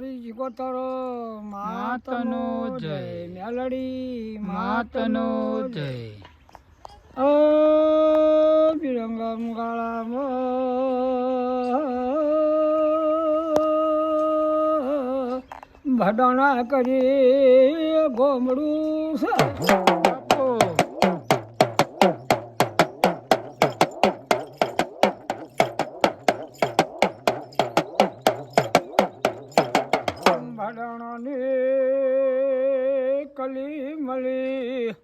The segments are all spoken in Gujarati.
સિકોતર માતનો જય. મેલડી માતનો જય. ઓ વિરંગમ ગાળામાં ભડાણા કરી ગોમડું કલી મળી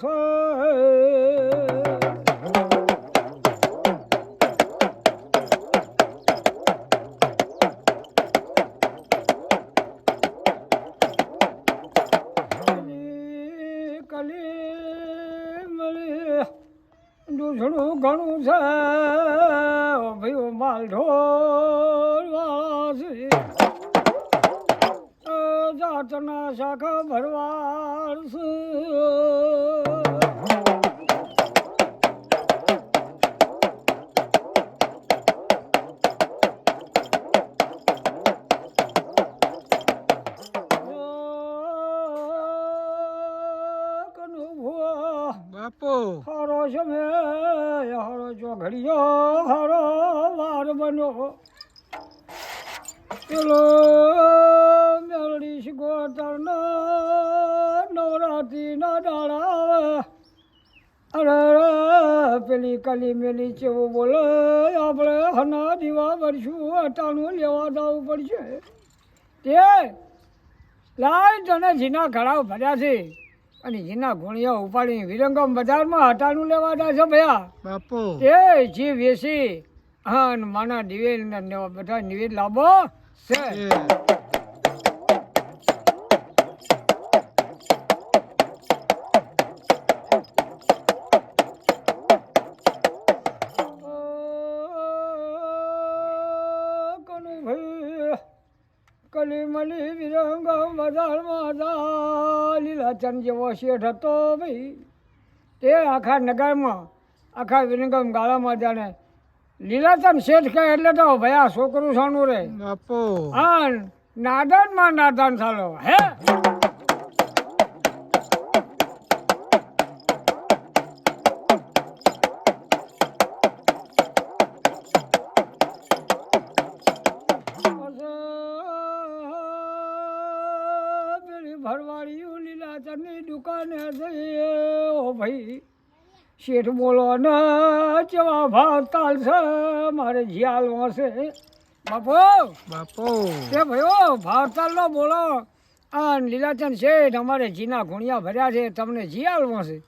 છે કલી કલી મળી દૂધણું ઘણું છે. ભાઈ માલ ઢોળ વાસી જાતના શાખા ભુવા બાપુ. હારો સમય હારો ચોઘડિયો હારો વાર બન્યો પેલો મેળડી શિકોતરના નવરાત્રિના દાડા અરે પેલી કલી મેલી ચેવું બોલે. આપણે હના દીવા ભરશું અટાણું લેવા જવું પડશે. તે લાય તને જીના ઘડાવ ભર્યા છે. અને જીના ગુણિયા ઉપાડી વિરંગમ બજારમાં હટાણું લેવા જાય છે ભયા. બાપુ. તે જે વેસી હા અને માના નિવેદ બધા નિવેદ લાભો છે. કલી વિરંગ બજારમાં લીલાચંદ જેવો શેઠ હતો ભાઈ. તે આખા નગરમાં આખા વિરંગમ ગાળામાં જાણે લીલાચંદ શેઠ કહે એટલે તો ભાઈ આ છોકરું સાનું રે. હા નાદનમાં નાદાન સાલો હે? પેલી ભરવાડીયું લીલાચરની દુકાને જઈએ. ઓ ભાઈ શેઠ બોલો ને કેવા ભાવ છે મારે જિયાલ વાંસે બાપો બાપો. કે ભાઈઓ ભાવતાલ નો બોલો. આ લીલાચંદ શેઠ અમારે જીના ગુણિયા ભર્યા છે તમને જી વાંસે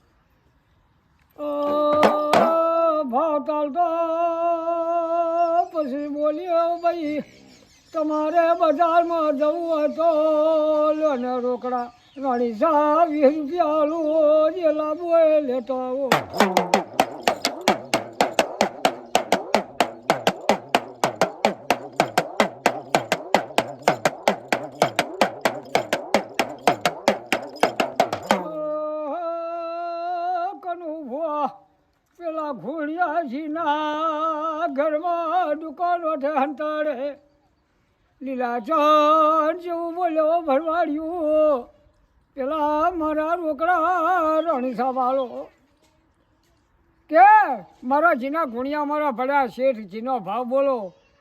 ઓ, ભાવતાલ તો પછી બોલ્યો ભાઈ તમારે બજારમાં જવું હતો લો રોકડા. રાણી સા રૂપિયા લો જે લાભો એ લેતો આવો. પેલા ઘોડિયાજીના ઘરમાં દુકાનો છે હંતાડે લીલા ચાર જેવું બોલ્યો ભરવાડ્યું પેલા મારા રોકડા રણસા વાળો કે મારા જીના ગુણિયા મારા ભર્યા શેઠ જીનો ભાવ બોલો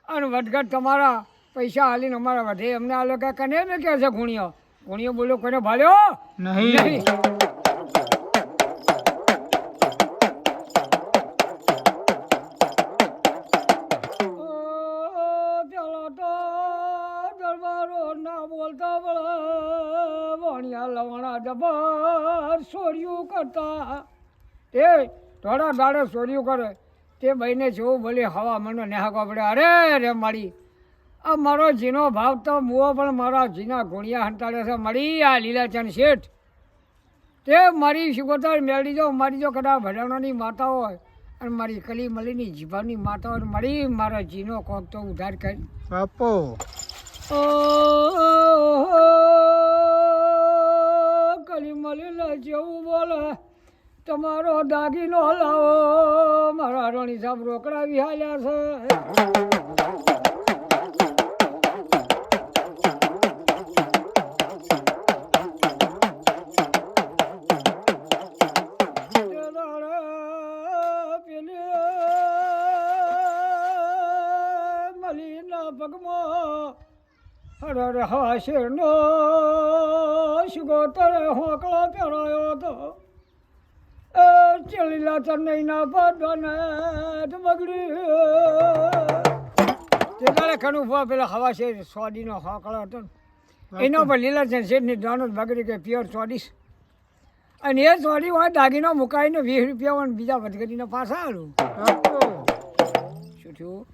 અને વધઘટ તમારા પૈસા હાલીને અમારા વધે એમને આ લોકો કને મેં કહે છે ગુણિયો? ગુણિયો બોલ્યો કોને ભાલ્યો? નહીં. લવણા જબર સોર્યું કરતા. તે થોડા દાડે સોર્યું કરે. તે ભાઈને જેવું ભલે હવા મને નેહાકો પડે. અરે રે મારી આ મારો જીનો ભાવ તો મુઓ પણ મારા જીના ગુણિયા હંતાડે છે. મળી આ લીલાચંદ શેઠ તે મારી શિકોતર મેળવી જો મારી જો કદાચ ભજાણાની માતા હોય અને મારી કલી મલીની જીભાની માતા હોય મળી મારા જીનો કોક તો ઉધાર કરી. આપો ઓ જેવું બોલે તમારો દાગીનો લાવો મારા રણી સાહેબ રોકડા વિહાલ્યા છે. પગમાં અરે હવા શેરનો સુગોતરે હોકળો પહેરાયો હતો એ ચલીલા ચન્નઈના પાડવાને બગડી તે તારે ખણું ઊભા પેલા હવા શેર સ્વાદીનો હોકળો હતો એનો પર લીલાચંદ શેઠની જાણો બગડી કે પ્યોર સ્વાદીશ અને એ સ્વાદી હોય દાગીનો મુકાઈને વીસ રૂપિયા બીજા વધઘટીને પાછા આવું શું થયું?